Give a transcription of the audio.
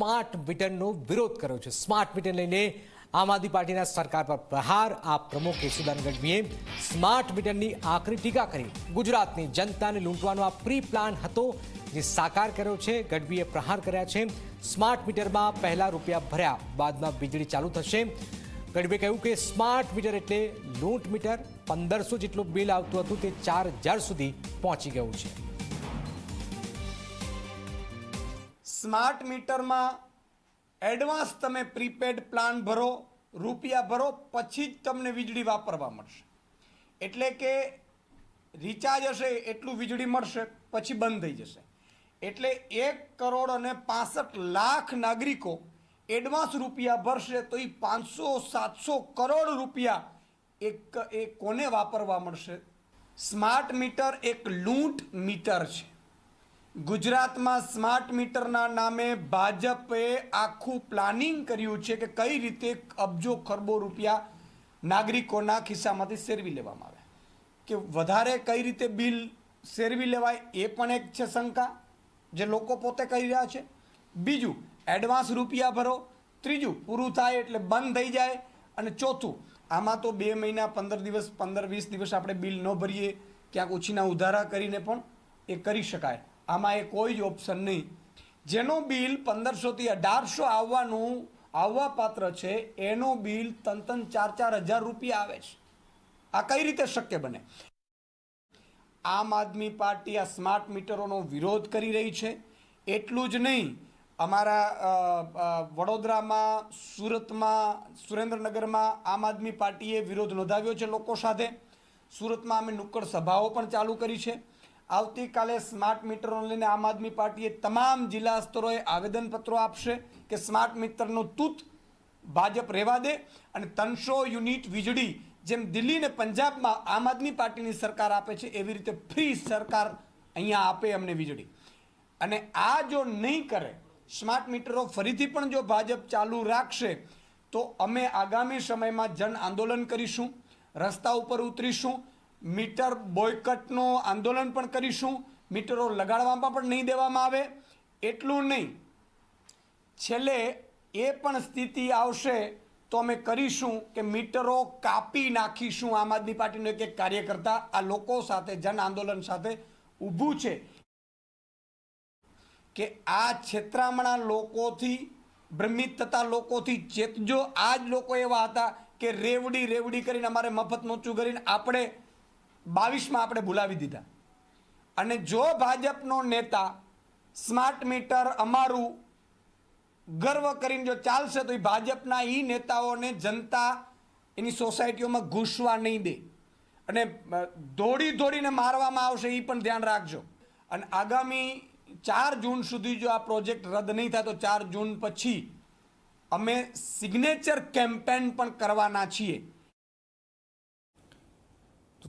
Smart મીટરનો વિરોધ કર્યો છે. સ્માર્ટ મીટર લઈને આમ આદમી પાર્ટીના સરકાર પર પ્રહાર, આ પ્રમુખ યશુદાન ગઢવીએ સ્માર્ટ મીટરની આકરી ટીકા કરી. ગુજરાતની જનતાને લૂંટવાનો આ પ્રી પ્લાન હતો જે સાકાર કર્યો છે. ગઢવીએ પ્રહાર કર્યા છે. સ્માર્ટ મીટરમાં પહેલા રૂપિયા ભર્યા, બાદમાં વીજળી ચાલુ થશે. ગઢવીએ કહ્યું કે સ્માર્ટ મીટર એટલે લૂંટ મીટર. પંદરસો જેટલું બિલ આવતું હતું તે ચાર હજાર સુધી પહોંચી ગયું છે. સ્માર્ટ મીટરમાં એડવાન્સ તમે પ્રીપેડ પ્લાન ભરો, રૂપિયા ભરો, પછી જ તમને વીજળી વાપરવા મળશે. એટલે કે રિચાર્જ હશે એટલું વીજળી મળશે, પછી બંધ થઈ જશે. એટલે એક કરોડ અને પાસઠ લાખ નાગરિકો એડવાન્સ રૂપિયા ભરશે તો એ પાંચસો, સાતસો કરોડ રૂપિયા એક, એ કોને વાપરવા મળશે? સ્માર્ટ મીટર એક લૂંટ મીટર છે. ગુજરાતમાં સ્માર્ટ મીટરના નામે ભાજપે આખું પ્લાનિંગ કર્યું છે કે કઈ રીતે અબજો ખરબો રૂપિયા નાગરિકોના ખિસ્સામાંથી સેરવી લેવામાં આવે. કે વધારે કઈ રીતે બિલ સેરવી લેવાય એ પણ એક છે શંકા જે લોકો પોતે કહી રહ્યા છે. બીજું એડવાન્સ રૂપિયા ભરો. ત્રીજું, પૂરું થાય એટલે બંધ થઈ જાય. અને ચોથું, આમાં તો બે મહિના, પંદર દિવસ, પંદર વીસ દિવસ આપણે બિલ ન ભરીએ. ક્યાંક ઓછીના ઉધારા કરીને પણ એ કરી શકાય. આમાં એ કોઈ જ ઓપ્શન નહીં. જેનો બિલ પંદરસોથી અઢારસો આવવાનું આવવા પાત્ર છે, એનો બિલ તન તન ચાર ચાર હજાર રૂપિયા આવે છે. આ કઈ રીતે શક્ય બને? આમ આદમી પાર્ટી આ સ્માર્ટ મીટરોનો વિરોધ કરી રહી છે. એટલું જ નહીં, અમારા વડોદરામાં, સુરતમાં, સુરેન્દ્રનગરમાં આમ આદમી પાર્ટીએ વિરોધ નોંધાવ્યો છે લોકો સાથે. સુરતમાં અમે નુક્કડ સભાઓ પણ ચાલુ કરી છે. આવતીકાલે સ્માર્ટ મીટરોને લઈને આમ આદમી પાર્ટીએ તમામ જિલ્લા સ્તરોએ આવેદનપત્રો આપશે કે સ્માર્ટ મીટરનું તૂત ભાજપ રહેવા દે અને ત્રણસો યુનિટ વીજળી જેમ દિલ્હી અને પંજાબમાં આમ આદમી પાર્ટીની સરકાર આપે છે, એવી રીતે ફ્રી સરકાર અહીંયા આપે અમને વીજળી. અને આ જો નહીં કરે, સ્માર્ટ મીટરો ફરીથી પણ જો ભાજપ ચાલુ રાખશે, તો અમે આગામી સમયમાં જન આંદોલન કરીશું, રસ્તા ઉપર ઉતરીશું મીટર બોયકટનો આંદોલન પણ કરીશું. મીટરો લગાડવામાં પણ નહીં દેવામાં આવે. એટલું નહીં. છેલ્લે એ પણ સ્થિતિ આવશે તો અમે કરીશું કે મીટરો કાપી નાખીશું આમ આદમી પાર્ટીનો એક એક કાર્યકર્તા. આ લોકો સાથે, જન આંદોલન સાથે ઊભું છે કે આ છેતરામણા લોકોથી, ભ્રમિત થતા લોકોથી ચેતજો. આ જ લોકો એવા હતા કે રેવડી રેવડી કરીને અમારે મફત મોચું કરીને આપણે બાવીસમાં આપણે ભૂલાવી દીધા. અને જો ભાજપનો નેતા સ્માર્ટ મીટર અમારું ગર્વ કરીને જો ચાલશે, તો એ ભાજપના એ નેતાઓને જનતા એની સોસાયટીઓમાં ઘૂસવા નહીં દે. અને દોડી દોડીને મારવામાં આવશે એ પણ ધ્યાન રાખજો. અને આગામી ચાર જૂન સુધી જો આ પ્રોજેક્ટ રદ નહીં થાય, તો ચાર જૂન પછી અમે સિગ્નેચર કેમ્પેન પણ કરવાના છીએ.